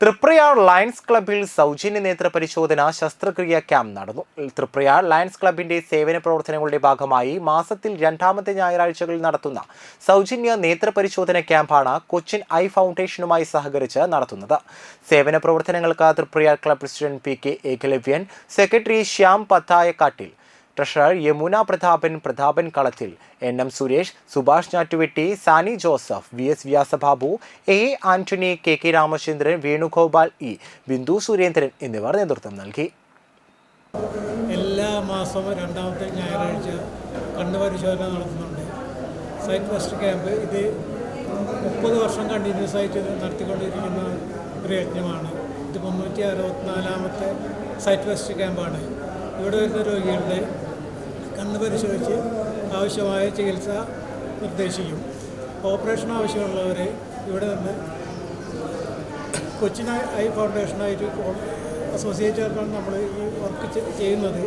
Triprayar lions ക്ലബിൽ സൗജന്യ നേത്ര പരിശോധന ശസ്ത്രക്രിയ ക്യാമ്പ് നടന്നു. തൃപ്രയാർ ലയൺസ് ക്ലബിന്റെ സേവന പ്രവർത്തനങ്ങളുടെ ഭാഗമായി മാസത്തിൽ രണ്ടാമത്തെ ഞായറാഴ്ചകളിൽ നടത്തുന്ന സൗജന്യ നേത്ര പരിശോധന ക്യാമ്പാണ് കൊച്ചിൻ ഐ ഫൗണ്ടേഷനുമായി സഹകരിച്ച് നടത്തുന്നത്. സേവന പ്രവർത്തനങ്ങൾക്ക് Triprayar club president P K Ekalavyan secretary Shyam Pathayakkattil treasurer Yamuna Prathapan Prathapan Kalathil N M Suresh Subhash Njattuvetti Sani Joseph V S Vyasababu A Antony K K Ramachandran Venugopal E Bindu Surendran എന്നിവർ നേതൃത്വം നൽകി. എല്ലാ മാസവും രണ്ടാമത്തെ ഞായറാഴ്ച കണ്ണ് പരിശോധന നടത്തുന്നുണ്ട്. സൈറ്റ് ഫസ്റ്റ് ക്യാമ്പ് ഇത് മുപ്പത് വർഷം കണ്ടിന്യൂസ് ആയിട്ട് നടത്തിക്കൊണ്ടിരിക്കുന്ന ഒരു യജ്ഞമാണ്. ഇത് മുന്നൂറ്റി അറുപത്തിനാലാമത്തെ സൈറ്റ് ഫസ്റ്റ് ക്യാമ്പാണ്. ഇവിടെ വരുന്ന രോഗികളുടെ കണ്ണ് പരിശോധിച്ച് ആവശ്യമായ ചികിത്സ നിർദ്ദേശിക്കും. ഓപ്പറേഷൻ ആവശ്യമുള്ളവരെ ഇവിടെ നിന്ന് കൊച്ചിൻ ഐ ഫൗണ്ടേഷനായിട്ട് അസോസിയേറ്റ് ആയിട്ടാണ് നമ്മൾ ഈ വർക്ക് ചെയ്യുന്നത്